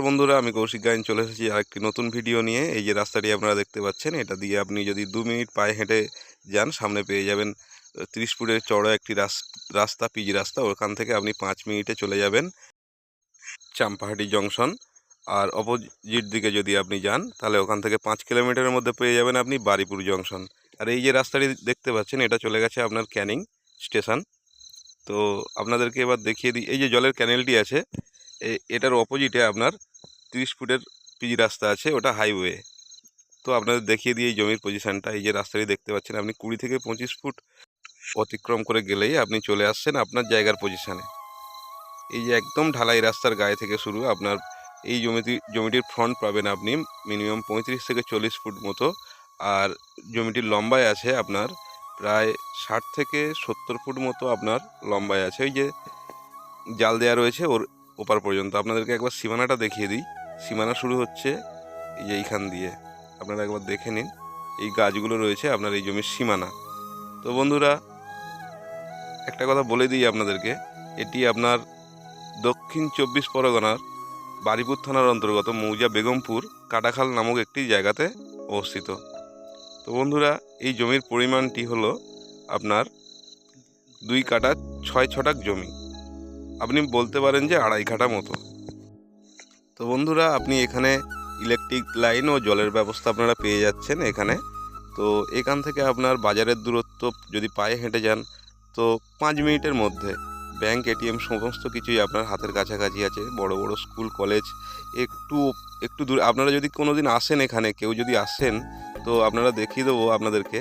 বন্ধুরা, আমি কৌশিক গায়ন চলে এসেছি আরেকটি নতুন ভিডিও নিয়ে। এই যে রাস্তাটি আপনারা দেখতে পাচ্ছেন, এটা দিয়ে আপনি যদি দু মিনিট পায়ে হেঁটে যান, সামনে পেয়ে যাবেন তিরিশ ফুটের চড়া একটি রাস- রাস্তা, পিচ রাস্তা। ওখান থেকে আপনি পাঁচ মিনিটে চলে যাবেন চাম্পাহাটি জংশন। আর অপোজিট দিকে যদি আপনি যান, তাহলে ওখান থেকে পাঁচ কিলোমিটারের মধ্যে পেয়ে যাবেন আপনি বারিপুর জংশন। আর এই যে রাস্তাটি দেখতে পাচ্ছেন, এটা চলে গেছে আপনার ক্যানিং স্টেশন। তো আপনাদেরকে এবার দেখিয়ে দিই, এই যে জলের ক্যানেলটি আছে এটার অপোজিটে আপনার তিরিশ ফুটের পিচ রাস্তা আছে, ওটা হাইওয়ে তো আপনাদের দেখিয়ে দিই এই জমির পজিশানটা এই যে রাস্তাটি দেখতে পাচ্ছেন, আপনি কুড়ি থেকে পঁচিশ ফুট অতিক্রম করে গেলেই আপনি চলে আসছেন আপনার জায়গার পজিশানে এই যে একদম ঢালাই রাস্তার গায়ে থেকে শুরু, আপনার এই জমিটি, জমিটির ফ্রন্ট পাবেন আপনি মিনিমাম পঁয়ত্রিশ থেকে চল্লিশ ফুট মতো, আর জমিটির লম্বায় আছে আপনার প্রায় ষাট থেকে সত্তর ফুট মতো আপনার লম্বায় আছে। ওই যে জাল দেওয়া রয়েছে, ওর ওপার পর্যন্ত। আপনাদেরকে একবার সীমানাটা দেখিয়ে দিই। সীমানা শুরু হচ্ছে এই যে এইখান দিয়ে। আপনারা একবার দেখে নিন। এই গাছগুলো রয়েছে আপনার এই জমির সীমানা। তো বন্ধুরা, একটা কথা বলে দিই আপনাদেরকে। এটি আপনার দক্ষিণ চব্বিশ পরগনার বারিপুর থানার অন্তর্গত মৌজা বেগমপুর কাটাখাল নামক একটি জায়গাতে অবস্থিত। তো বন্ধুরা, এই জমির পরিমাণটি হলো আপনার দুই কাটা ছয় ছটাক জমি। আপনি বলতে পারেন যে আড়াই কাঠা মতো। তো বন্ধুরা, আপনি এখানে ইলেকট্রিক লাইন ও জলের ব্যবস্থা আপনারা পেয়ে যাচ্ছেন এখানে। তো এখান থেকে আপনার বাজারের দূরত্ব যদি পায়ে হেঁটে যান, তো পাঁচ মিনিটের মধ্যে ব্যাংক এটিএম সমস্ত কিছুই আপনার হাতের কাছাকাছি আছে। বড় বড় স্কুল কলেজ একটু একটু দূর। আপনারা যদি কোনো দিন আসেন এখানে, কেউ যদি আসেন, তো আপনারা দেখিয়ে দেবো আপনাদেরকে।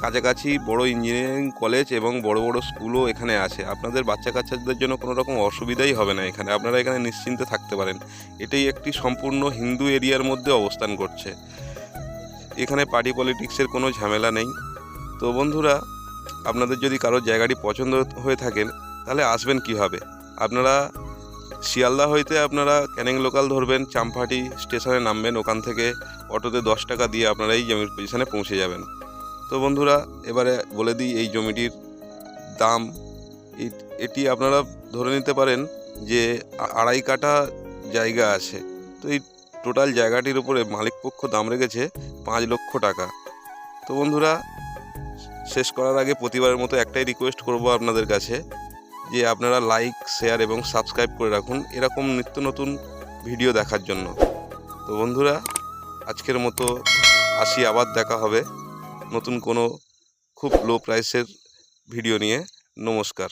কাছাকাছি বড় ইঞ্জিনিয়ারিং কলেজ এবং বড় বড় স্কুলও এখানে আছে। আপনাদের বাচ্চা কাচ্চাদের জন্য কোনো রকম অসুবিধাই হবে না এখানে। আপনারা এখানে নিশ্চিন্তে থাকতে পারেন। এটাই একটি সম্পূর্ণ হিন্দু এরিয়ার মধ্যে অবস্থান করছে। এখানে পার্টি পলিটিক্সের কোনো ঝামেলা নেই। তো বন্ধুরা, আপনাদের যদি কারও জায়গাটি পছন্দ হয়ে থাকেন, তাহলে আসবেন কীভাবে? আপনারা শিয়ালদা হইতে আপনারা ক্যানিং লোকাল ধরবেন, চাম্পাহাটি স্টেশনে নামবেন, ওখান থেকে অটোতে দশ টাকা দিয়ে আপনারা এই জমির পজিশনে পৌঁছে যাবেন। তো বন্ধুরা, এবারে বলে দিই এই জমিটির দাম। এটি আপনারা ধরে নিতে পারেন যে আড়াই কাঠা জায়গা আছে। তো এই টোটাল জায়গাটির উপরে মালিকপক্ষ দাম রেখেছে পাঁচ লক্ষ টাকা। তো বন্ধুরা, শেষ করার আগে প্রতিবারের মতো একটাই রিকোয়েস্ট করব আপনাদের কাছে যে আপনারা লাইক শেয়ার এবং সাবস্ক্রাইব করে রাখুন এরকম নিত্য নতুন ভিডিও দেখার জন্য। তো বন্ধুরা, আজকের মতো আসি, আবার দেখা হবে। নতুন কোনো খুব লো প্রাইসের ভিডিও নিয়ে নমস্কার।